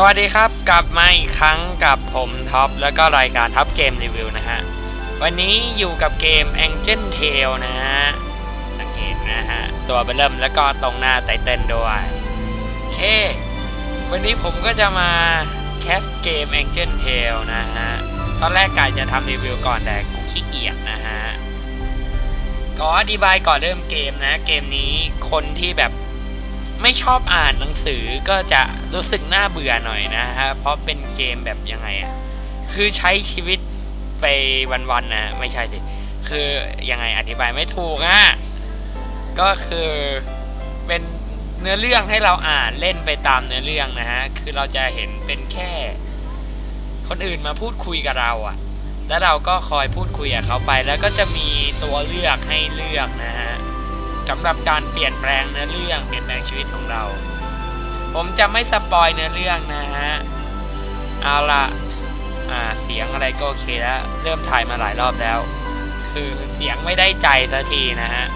สวัสดีครับ กลับมาอีกครั้งกับผมท็อปแล้วก็รายการท็อปเกมรีวิวนะฮะ วันนี้อยู่กับเกม Angel Tail นะฮะ สังเกตนะฮะ ตัวเบลเริ่มแล้วก็ตรงหน้าไตเติลด้วยโอเค วันนี้ผมก็จะมาแคสเกม Angel Tail นะฮะ ตอนแรกกะจะทำรีวิวก่อนแต่กูขี้เกียจนะฮะก็อธิบายก่อนเริ่มเกมนะ เกมนี้คนที่แบบ ไม่ชอบอ่านหนังสือก็จะรู้สึกน่าเบื่อหน่อยนะฮะเพราะเป็นเกมแบบยังไงอะคือใช้ชีวิตไปวันๆนะไม่ใช่สิคือยังไงอธิบายไม่ถูกอะ่ะก็คือเป็นเนื้อเรื่องให้เราอ่านเล่นไปตามเนื้อเรื่องนะฮะคือเราจะเห็นเป็นแค่ คนอื่นมาพูดคุยกับเราอะ แล้วเราก็คอยพูดคุยกับเขาไป แล้วก็จะมีตัวเลือกให้เลือกนะฮะ สำหรับการเปลี่ยนแปลงเนื้อเรื่องเปลี่ยนแปลงชีวิตของเรา ผมจะไม่สปอยเนื้อเรื่องนะฮะเอาละอ่าเสียงอะไรก็โอเคแล้วเริ่มถ่ายมาหลายรอบแล้ว คือเสียงไม่ได้ใจสักทีนะฮะ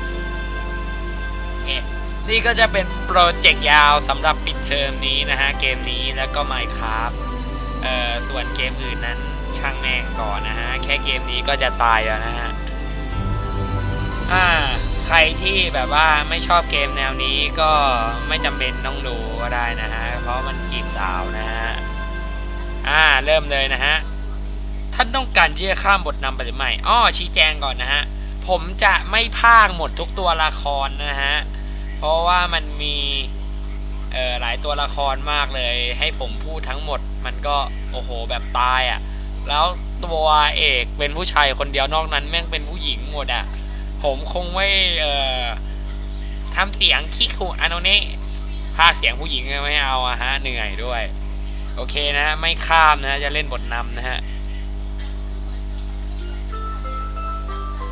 นี่ก็จะเป็นโปรเจกต์ยาวสำหรับปิดเทอมนี้นะฮะเกมนี้แล้วก็ Minecraft เอ่อส่วนเกมอื่นนั้นช่างแม่งก่อนนะฮะ แค่เกมนี้ก็จะตายแล้วนะฮะ อ่า รที่แบบว่าไม่ชอบเกมแนวนี้ก็ไม่จำเป็นต้องดูก็ได้นะฮะ เพราะมันจีบสาวนะฮะ อ่าเริ่มเลยนะฮะ ท่านต้องการที่จะข้ามบทนำไปหรือไม่อ้อชี้แจงก่อนนะฮะ ผมจะไม่พากหมดทุกตัวละครนะฮะ เพราะว่ามันมีเอ่อหลายตัวละครมากเลย ให้ผมพูดทั้งหมดมันก็โอ้โหแบบตายอะ่ะ แล้วตัวเอกเป็นผู้ชายคนเดียวนอกนั้นแม่งเป็นผู้หญิงหมดอะ่ะ ผมคงไม่เอ่อทำเสียงขี้ขู่อันนนี้ภาคเสียงผู้หญิงไม่เอาอะฮะ เหนื่อยด้วย โอเคนะ ไม่ข้ามนะ จะเล่นบทนำนะฮะ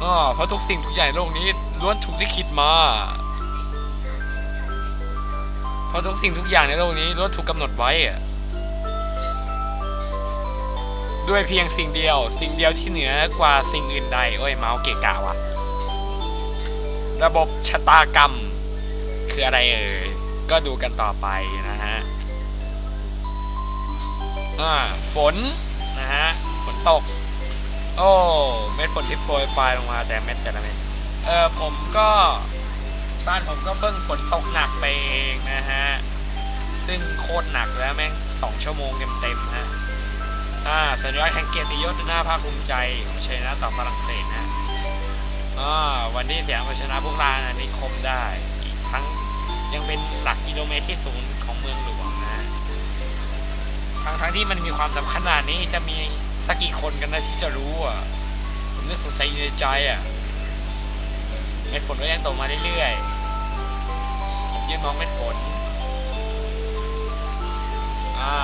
อ๋อเพราะทุกสิ่งทุกอย่างโลกนี้ล้วนถูกที่คิดมาเพราะทุกสิ่งทุกอย่างในโลกนี้ล้วนถูกกำหนดไว้ด้วยเพียงสิ่งเดียว สิ่งเดียวที่เหนือกว่าสิ่งอื่นใด โอ้ยเมาส์เกะกะว่ะ ระบบชะตากรรม คืออะไรเอ่ย ก็ดูกันต่อไปนะฮะอ่าฝนนะฮะ ฝนตก โอ้ เม็ดฝนที่โปรยปลายลงมาแต่เม็ดแต่ละเม็ด เออผมก็บ้านผมก็เพิ่งฝนตกหนักไปเองนะฮะ ซึ่งโคตรหนักแล้วแม่งสองชั่วโมงเต็มๆฮะ อ่าสัญลักษณ์แห่งเกียรติยศหน้าภาคภูมิใจของชัยนะต่อฝรั่งเศสนะ วันที่เสียงเอาชนะพวกลานะนิคมได้ อีกทั้งยังเป็นหลักกิโลเมตรที่ศูนย์ของเมืองหลวงนะทั้งทั้งที่มันมีความสำคัญขนาดนี้จะมีสักกี่คนกันนะที่จะรู้อะ ผมนึกสงสัยในใจอะเม็ดฝนก็ยังตกมาเรื่อยๆผมยืนมองเม็ดฝน อ่า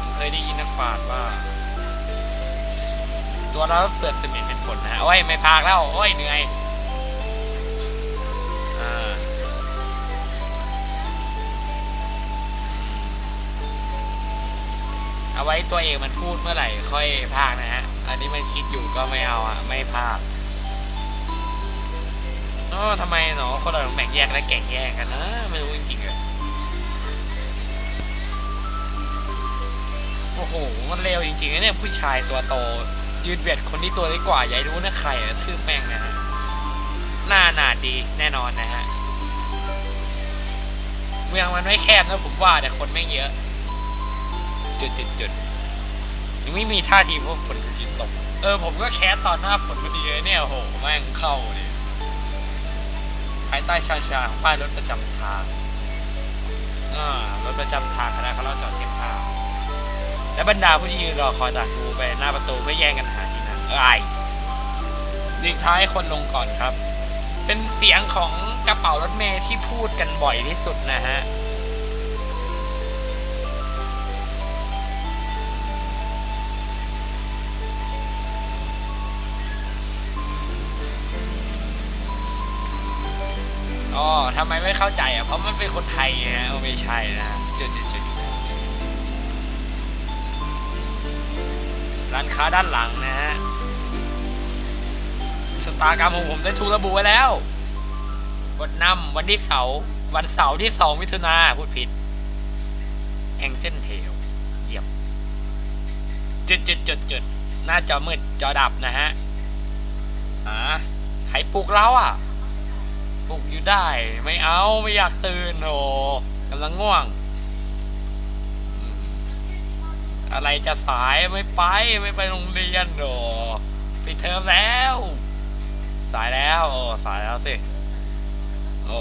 ผมเคยได้ยินนักปราชญ์ว่า ตัวเราเปลือกซีเมนต์เป็นผลนะฮะโอ้ยไม่พากแล้วโอ้ยเหนื่อยเอาไว้ตัวเองมันพูดเมื่อไหร่ค่อยพากนะฮะ อันนี้มันคิดอยู่ก็ไม่เอาอะ ไม่พากโอ้ทำไมเนาะคนเราแบ่งแยกและแก่งแยกกันนะไม่รู้จริงๆเลยโอ้โห มันเร็วจริงๆเนี่ยผู้ชายตัวโต ยืนเบียดคนที่ตัวเล็กกว่าอย่ารู้นะใครอะชื่อแม่งนะฮะหน้าหนาดีแน่นอนนะฮะ เมืองมันไม่แคบนะผมว่าแต่คนไม่เยอะ จุดจุดจุดยังไม่มีท่าทีพวกฝนจะหยุดตก เออ ผมก็แคสตอนหน้าฝนพอดีเลยเนี่ยโหแม่งเข้าเลยภายใต้ชาชาของป้ายรถประจำทางอ่ารถประจำทางคณะเขาเล่าจอดเทียบท่า และบรรดาผู้ที่ยืนรอคอยจากูไปหน้าประตูเพื่อแย่งกันหาที่นั่งเอ้ยดึงท้ายคนลงก่อนครับ เป็นเสียงของกระเป๋ารถเมย์ที่พูดกันบ่อยที่สุดนะฮะอ๋อทำไมไม่เข้าใจอะ เพราะมันเป็นคนไทยไงฮะไม่ใช่นะจุด ร้านค้าด้านหลังนะฮะชะตากรรมของผมได้ถูกระบุไว้แล้วกดนำวันที่เสาร์วันเสาร์ที่สองมิถุนาพูดผิด Angel Tail จุดจุดจุดจุดหน้าจอมืดจอดับนะฮะอ่าใครปลุกเราอะปลุกอยู่ได้ ไม่เอาไม่อยากตื่นโอ้กำลังง่วงอืม อะไรจะสายไม่ไปไม่ไปโรงเรียนโอ้ปิดเทอมแล้ว สายแล้ว โอ้สายแล้วสิโอ้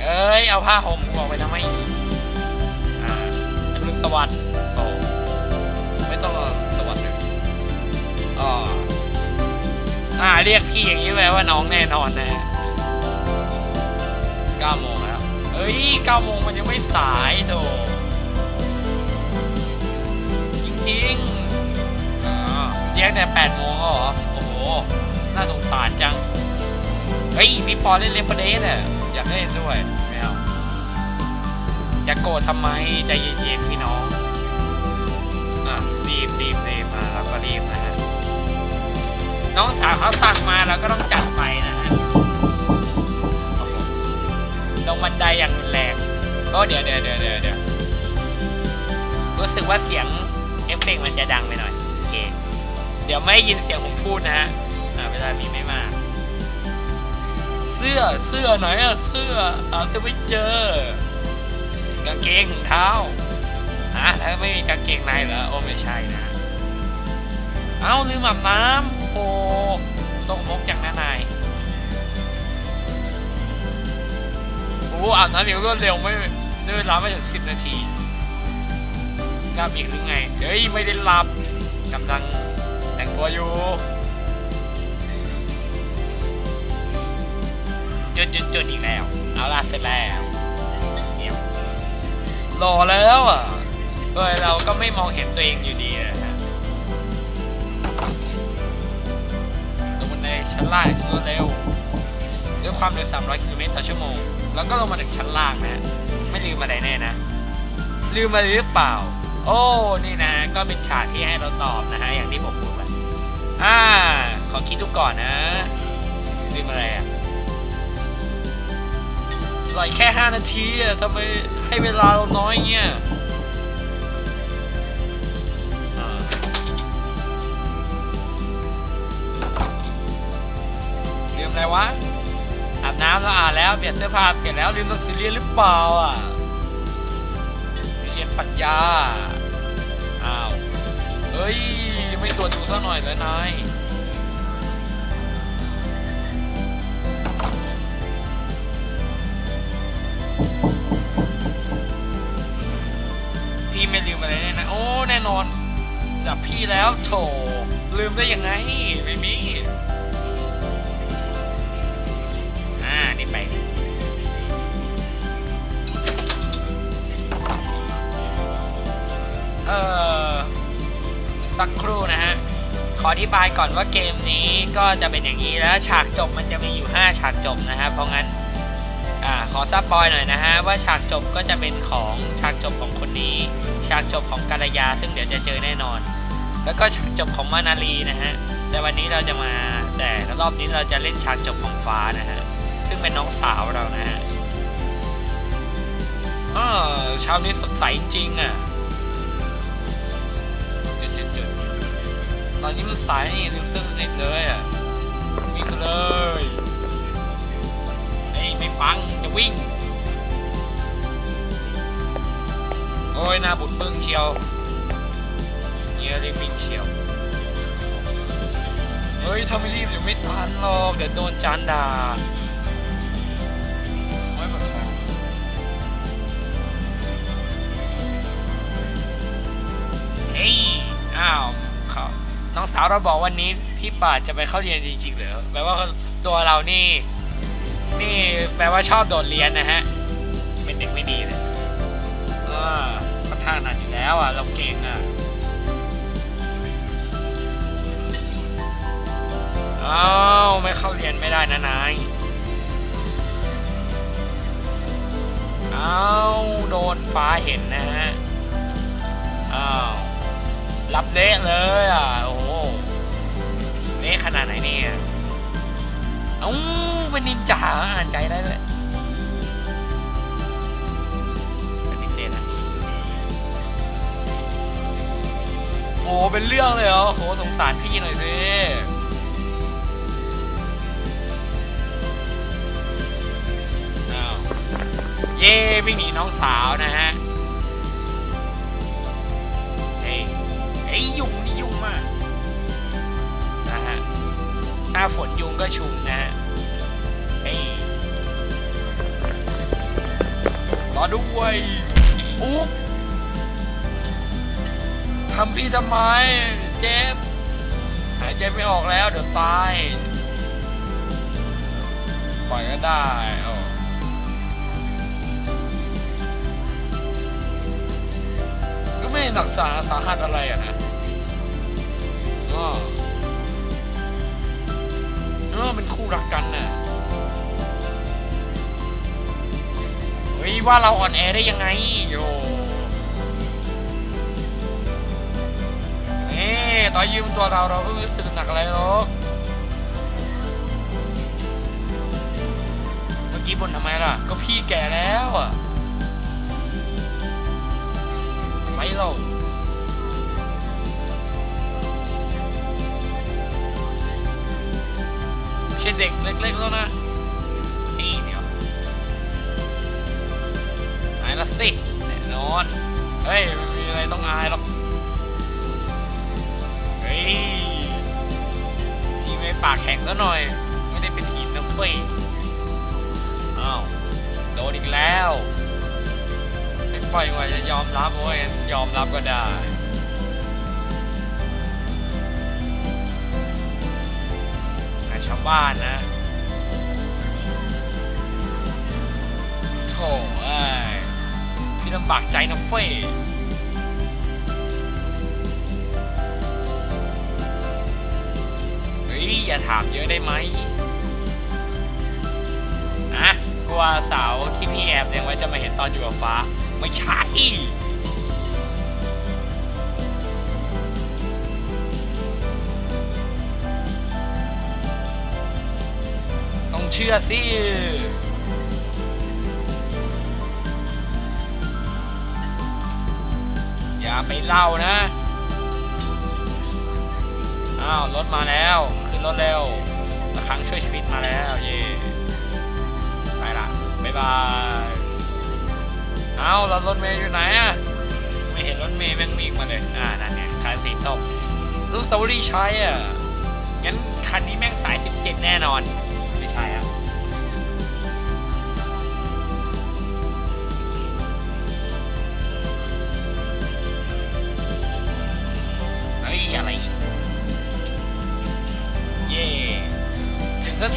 เอ้ย เอาผ้าห่มกูออกไปทำไมอ่าอรุณสวัสดิ์โอ้ไม่ต้องสวัสดิ์เลยอ๋ออ่าเรียกพี่อย่างนี้แปลว่าน้องแน่นอนนะเก้าโมงแล้ว เอ้ยเก้าโมงมันยังไม่สายโดจริงๆอ๋อเรียกแต่แปดโมงแล้วเหรอ โอ้โห น่าสงสารจัง เฮ้ยพี่ปอเล่นเลฟเดสอะอยากเล่นด้วยไม่เอาจะโกรธทำไม ใจเย็นๆพี่น้อง อะ รีบรีบรีบมาแล้วก็รีบนะฮะ น้องสาวเขาสั่งมาเราก็ต้องจัดไปนะฮะ ลงบันไดอย่างรุนแรงก็เดี๋ยวเดี๋ยวเดี๋ยวเดี๋ยวเดี๋ยวรู้สึกว่าเสียงเอฟเฟกมันจะดังไปหน่อยโอเคเดี๋ยวไม่ได้ยินเสียงผมพูดนะฮะอ่าเวลามีไม่มากเสื้อเสื้อไหนอะเสื้อหาจะไม่เจอกางเกงถุงเท้าฮะแล้วไม่มีกางเกงในเหรอโอ้ไม่ใช่นะ เอ้าลืมอาบน้ำโอ้ต้องมกจากน้านาย อ้อาบน้ำอย่างรวดเร็วไม่ไม่เวลาไม่ถึงสิบนาทีกลับอีกหรือไง เฮ้ย ไม่ได้หลับกำลังแต่งตัวอยู่จุดจุดจุดอีกแล้ว เอาล่ะเสร็จแล้วเงียรอแล้วอะเอ้ยเราก็ไม่มองเห็นตัวเองอยู่ดีนะฮะลงมาในชั้นล่างรวดเร็วด้วยความเร็ว 300 กิโลเมตรต่อชั่วโมง แล้วก็ลงมาถึงชั้นล่างนะฮะไม่ลืมอะไรแน่นะ ลืมอะไรหรือเปล่า โอ้นี่นะ ก็เป็นฉากที่ให้เราตอบนะฮะอย่างที่ผมพูดไปอ่า ขอคิดดูก่อนนะลืมอะไรอะปล่อยแค่ 5 นาทีอะทำไมให้เวลาเราน้อยเงี้ยอ่าลืมอะไรวะ น้ำแล้วอาบแล้วเปลี่ยนเสื้อผ้าเปลี่ยนแล้วลืมหนังสือเรียนหรือเปล่าอะเรียนปรัญญาอ้าวเฮ้ยไม่ตรวจดูสักหน่อยเลยนายพี่ไม่ลืมอะไรแน่นะโอ้แน่นอนจับพี่แล้วโถลืมได้ยังไงไม่มี เออสักครู่นะฮะ ขออธิบายก่อนว่าเกมนี้ก็จะเป็นอย่างนี้แล้วฉากจบมันจะมีอยู่ 5 ฉากจบนะฮะ เพราะงั้นอ่าขอซับปอยหน่อยนะฮะ ว่าฉากจบก็จะเป็นของฉากจบของคนนี้ ฉากจบของกาลยา ซึ่งเดี๋ยวจะเจอแน่นอน แล้วก็ฉากจบของมานาลีนะฮะ แต่วันนี้เราจะมาแต่รอบนี้เราจะเล่นฉากจบของฟ้านะฮะ ซึ่งเป็นน้องสาวเรานะฮะเออเช้านี้สดใสจริงๆอะ ตอนนี้มันสายนี่ลืมเสื้อสนิทเลยอะวิ่งเลยไอ้ไม่ฟังจะวิ่ง โอ้ยหน้าบุดปึ้งเชียวเงี้ยรีบวิ่งเชียวเฮ้ยถ้าไม่รีบเดี๋ยวไม่ทันหรอกเดี๋ยวโดนจานด่าเฮ้ยอ้าว น้องสาวเราบอกวันนี้พี่ป่าจะไปเข้าเรียนจริงๆเหรอแปลว่าตัวเรานี่ นี่แปลว่าชอบโดดเรียนนะฮะ เป็นเด็กไม่ดีเลยอ่าค่อนข้างหนักอยู่แล้วอะ เราเก่งอะอ้าวไม่เข้าเรียนไม่ได้นะนายอ้าวโดนฟ้าเห็นนะฮะอ้าว รับเละเลยอะ โอ้โหเละขนาดไหนเนี่ยเอ้เป็นนินจาอ่านใจได้ด้วยปฏิเสธนะเป็นเรื่องเลยเหรอโหสงสารพี่หน่อยสิอ้าวเย่วิ่งหนีน้องสาวนะฮะาฝนยุงก็ชุมนะฮะเฮ้ยรอด้วยอุ๊บทำพี่ทำไม เจ็บ หายใจไม่ออกแล้ว เดี๋ยวตาย ปล่อยก็ได้ก็ไม่หนักสาสาหัสอะไรอะนะอ๋อ เออเป็นคู่รักกันน่ะเฮ้ยว่าเราอ่อนแอได้ยังไงโยนี่ต่อยยืมตัวเราเราก็ไม่รู้สึกหนักอะไรหรอกเมื่อกี้บนทำไมล่ะ ก็พี่แก่แล้วอะไม่เรา ช่เด็กเล็กๆแล้วนะนี่เดี๋ยวอายละสิแน่นอน เฮ้ยไม่มีอะไรต้องอายหรอก เฮ้ยพี่ไม่ปากแข็งซะหน่อย ไม่ได้เป็นหินนะเฟ้ยอ้าวโดนอีกแล้ว ไม่ปล่อยว่าจะยอมรับเว้ยยอมรับก็ได้ ชาวบ้านนะโถ่เอ้ยพี่ลำบากใจนะเฟ้ยเฮ้ย อย่าถามเยอะได้ไหมอะกลัวสาวที่พี่แอบเลี้ยงไว้จะมาเห็นตอนอยู่กับฟ้า ไม่ใช่ เชื่อสิอย่าไปเล่านะ อ้าว รถมาแล้ว ขึ้นรถเร็วระครั้งช่วยชีวิตมาแล้ว เย่ไปละบ๊ายบายอ้าวแล้วรถเมย์อยู่ไหนอะไม่เห็นรถเมย์แม่งวิ่งมาเลย อ่า นั่นไงคันสีส้มรุ่นสตอเบอรี่ใช้อะงั้นคันนี้แม่งสาย 17 แน่นอน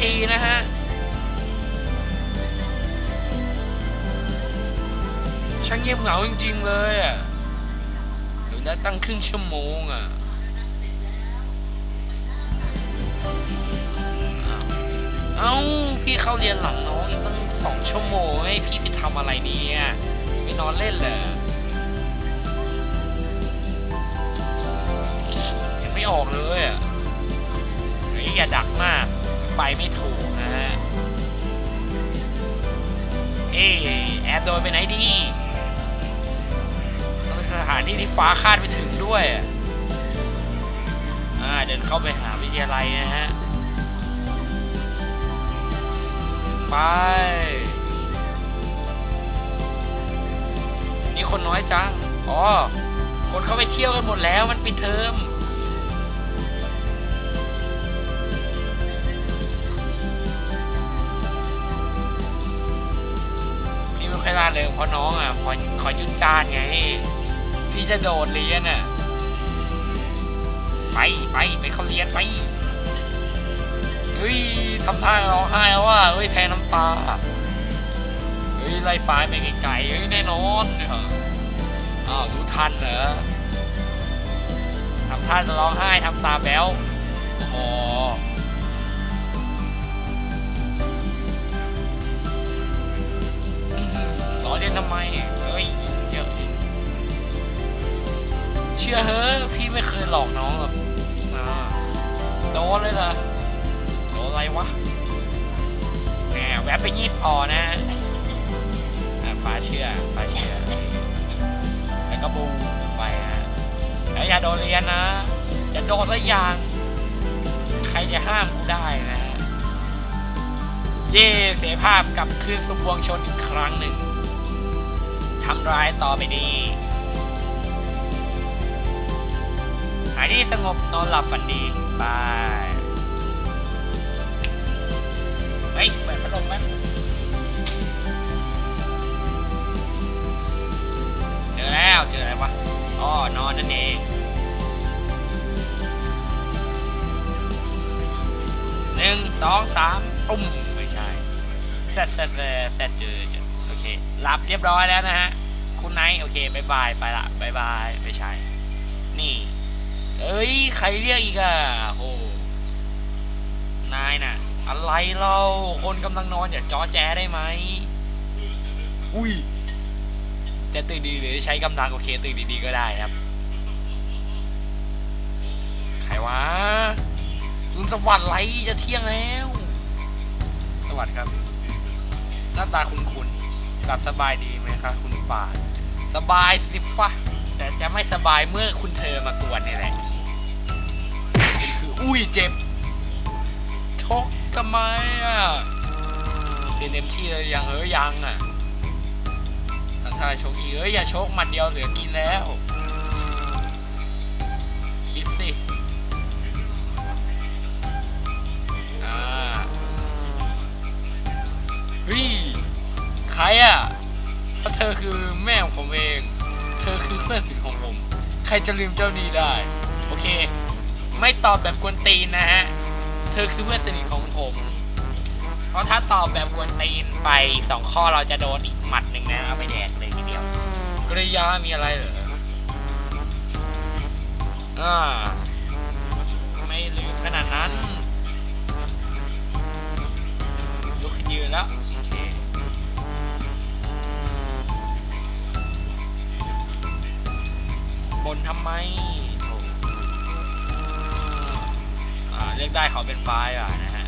ทีนะฮะช่างเงียบเหงาจริงๆเลยอะหรือได้ตั้งครึ่งชั่วโมงอะเอ้าพี่เข้าเรียนหลังน้องอีกตั้งสองชั่วโมงให้พี่ไปทำอะไรเนี่ยไปนอนเล่นเหรอยังไม่ออกเลยอะอย่าดักมาก ไปไม่ถูกนะฮะ เอ้ยแอดโดยไปไหนดีต้องเป็นสถานที่ที่ฟ้าคาดไปถึงด้วยอะอ่าเดินเข้าไปหาวิทยาลัยนะฮะ ไป นี่คนน้อยจัง อ๋อ คนเข้าไปเที่ยวกันหมดแล้วมันปิดเทอม ล่าเริงเพราะน้องอะขอขอหยุดการไง พี่จะโดดเรียนอะ ไปไปไปเขาเรียนไปเฮ้ยทำท่าร้องไห้แล้วว่าเฮ้ยแพ้น้ำตาเฮ้ยไล่ฟ้าไปไกลๆเฮ้ยแน่นอนเนี่ยอ้าวรู้ทันเหรอทำท่าจะร้องไห้ทำตาแบ๊วโอ้โหอื้อ ล้อเล่นทำไมเฮ้ยเยอะเชื่อเฮ้ยพี่ไม่เคยหลอกน้องหรอกอ่าโดนเลยเหรอโดนอะไรวะแหมแวะไปยีบพอนะฟ้าเชื่อฟ้าเชื่อแล้วก็บูไปฮะแล้วอย่าโดนเรียนนะจะโดนละอย่างใครจะห้ามกูได้นะเย่เสียภาพกลับคืนสู่ปวงชนอีกครั้งหนึ่ง ทำร้ายต่อไปดี หายที่สงบนอนหลับฝันดีบายเฮ้ยเปิดพัดลมไหมเจอแล้วเจออะไรวะอ๋อนอนนั่นเองหนึ่งสองสามตุ้มไม่ใช่แซดแซดแซดแซดเจเจอโอเคหลับเรียบร้อยแล้วนะฮะ คุณไนท์โอเคบายบายไปละบายบายไม่ใช่ นี่ เอ้ย ใครเรียกอีกอะโหนายน่ะ อะไรเราคนกำลังนอนอย่าจอแจได้ไหมอุ้ย จะตื่นดีหรือใช้กำลังโอเคตื่นดีๆก็ได้ครับ ใครวะลุงสวัสดิ์ไรจะเที่ยงแล้ว สวัสดีครับ หน้าตาคุณคุณหลับสบายดีไหมครับคุณป่า สบายสิฟะแต่จะไม่สบายเมื่อคุณเธอมากวนนี่แหละคืออุ้ยเจ็บชกทำไมอะเป็นเต็มที่เลยยังเอ้ยยังอะถ้าชกอีเอ้ยอย่าชกมัดเดียวเหลือกินแล้ว คิดสิอ่าเฮ้ยใครอะ เพราะเธอคือแม่ของผมเอง เธอคือเพื่อนสนิทของผม ใครจะลืมเจ้านี้ได้ โอเค ไม่ตอบแบบกวนตีนนะฮะ เธอคือเพื่อนสนิทของผม เพราะถ้าตอบแบบกวนตีนไปสองข้อเราจะโดนอีกหมัดหนึ่งนะเอาไปแดกเลยทีเดียวกริยามีอะไรเหรออ่าไม่ลืมขนาดนั้นลุกขึ้นยืนแล้ว นทำไมเรียกได้ขอเป็นไฟล์อะนะฮะ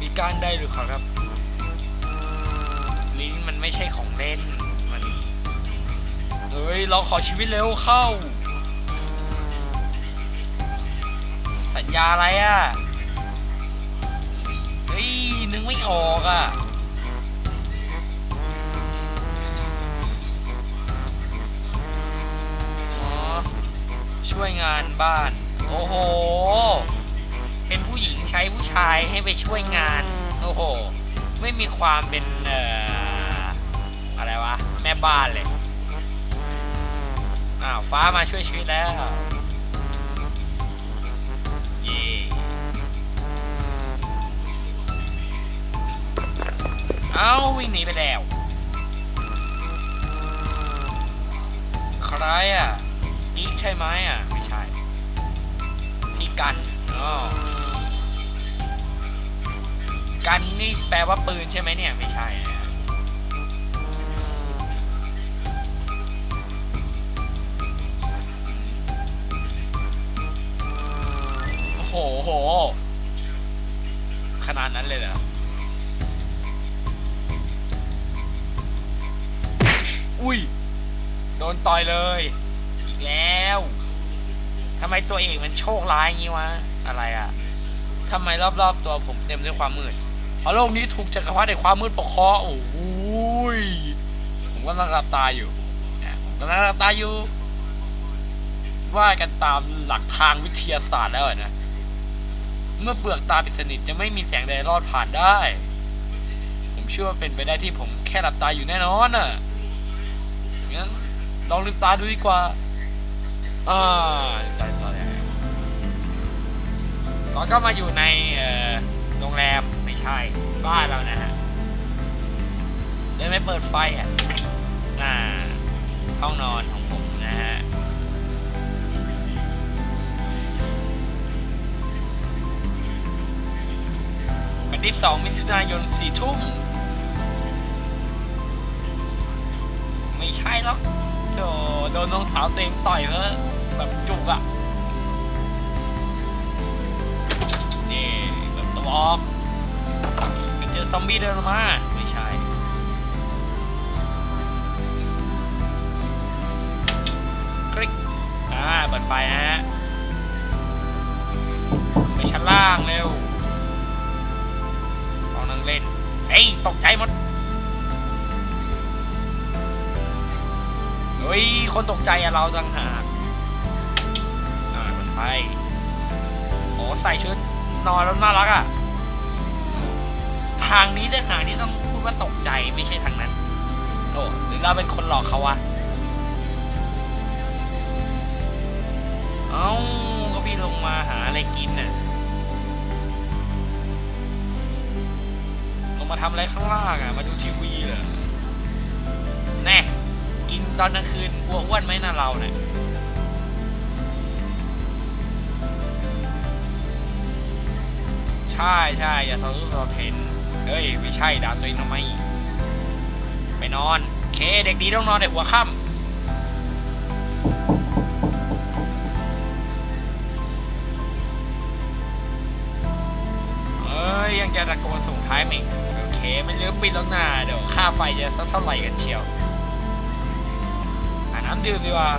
มีการได้หรือขอครับ ลิ้นมันไม่ใช่ของเล่น มัน เฮ้ย เราขอชีวิตเร็วเข้า สัญญาอะไรอะ เฮ้ย นึกไม่ออกอะ ช่วยงานบ้าน โอ้โห เป็นผู้หญิงใช้ผู้ชายให้ไปช่วยงาน โอ้โห ไม่มีความเป็นเอ่ออะไรวะ แม่บ้านเลย อ้าว ฟ้ามาช่วยชีวิตแล้วเย่เอาวิ่งหนีไปแล้ว ใครอะ กใช่ไหมอะ ไม่ใช่ พี่กันอ๋อกันนี่แปลว่าปืนใช่ไหมเนี่ย ไม่ใช่นะโอ้โหโห ขนาดนั้นเลยเหรอ อุ้ย โดนต่อยเลย อีกแล้วทำไมตัวเอกมันโชคร้ายงี้วะ อะไรอะทำไมรอบๆตัวผมเต็มด้วยความมืดเพราะโลกนี้ถูกจักรพรรดิในความมืดปกครองโอ้โหผมกำลังหลับตาอยู่ผมกำลังหลับตาอยู่ ว่ากันตามหลักทางวิทยาศาสตร์แล้วอะนะ เมื่อเปลือกตาปิดสนิทจะไม่มีแสงใดรอดผ่านได้ ผมเชื่อว่าเป็นไปได้ที่ผมแค่หลับตาอยู่แน่นอนน่ะงั้นลองลืมตาดูดีกว่า อ่าลืมตอนแรกตอนก็มาอยู่ในเอ่อโรงแรมไม่ใช่บ้านเรานะฮะเลยไม่เปิดไฟอะอ่าห้องนอนของผมนะฮะวันที่สองมิถุนายนสี่ทุ่มไม่ใช่หรอกโจโดนน้องสาวตัวเองต่อยเพ้อ แบบจุกอะนี่แบบตัวออกเจอซอมบี้เดินมา ไม่ใช่คลิกอ่าเปิดไฟนะฮะไปชั้นล่างเร็วลองนั่งเล่น เฮ้ย ตกใจหมดเฮ้ย คนตกใจอะเราจังหาก อ่าเปิดไฟโอ้ใส่ชุดนอนแล้วน่ารักอะทางนี้แต่หางนี้ต้องพูดว่าตกใจไม่ใช่ทางนั้น โอ้หรือเราเป็นคนหลอกเขาวะ เอ้าก็พี่ลงมาหาอะไรกินน่ะ ลงมาทำอะไรข้างล่างอะ มาดูทีวีเหรอ แน่ กินตอนกลางคืนบัวอ้วนไหมนะเราเนี่ย ช่ใช่อย่าทะลุทะเทนเฮ้ยไม่ใช่ด่าตัวเองทำไมไปนอนเคเด็กดีต้องนอนในหัวค่ำเอ้ยยังจะตะโกนส่งท้ายมิกโอเคไม่ลืมปิดแล้วนะเดี๋ยวค่าไฟจะสักเท่าไหร่กันเชียวหาน้ำดื่มดีกว่า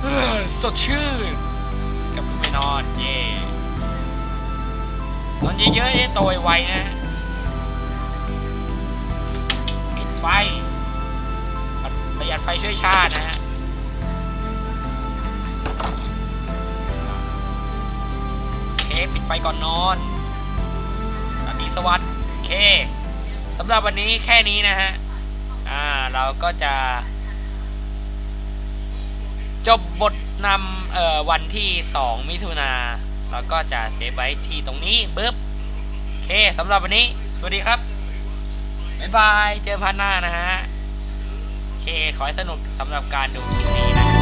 เฮ้ยสดชื่นกับไปนอนเย่ นอนเยอะๆจะโตไวนะปิดไฟประหยัดไฟช่วยชาตินะฮะโอเคปิดไฟก่อนนอนราตรีสวัสดิ์โอเคสำหรับวันนี้แค่นี้นะฮะ อ่า เราก็จะ จบบทนำเอ่อวันที่ 2 มิถุนา เราก็จะเซฟไว้ที่ตรงนี้ปึ๊บโอเคสำหรับวันนี้ สวัสดีครับ บ๊ายบาย เจอพันหน้านะฮะ โอเค ขอให้สนุกสำหรับการดูคลิปนี้นะ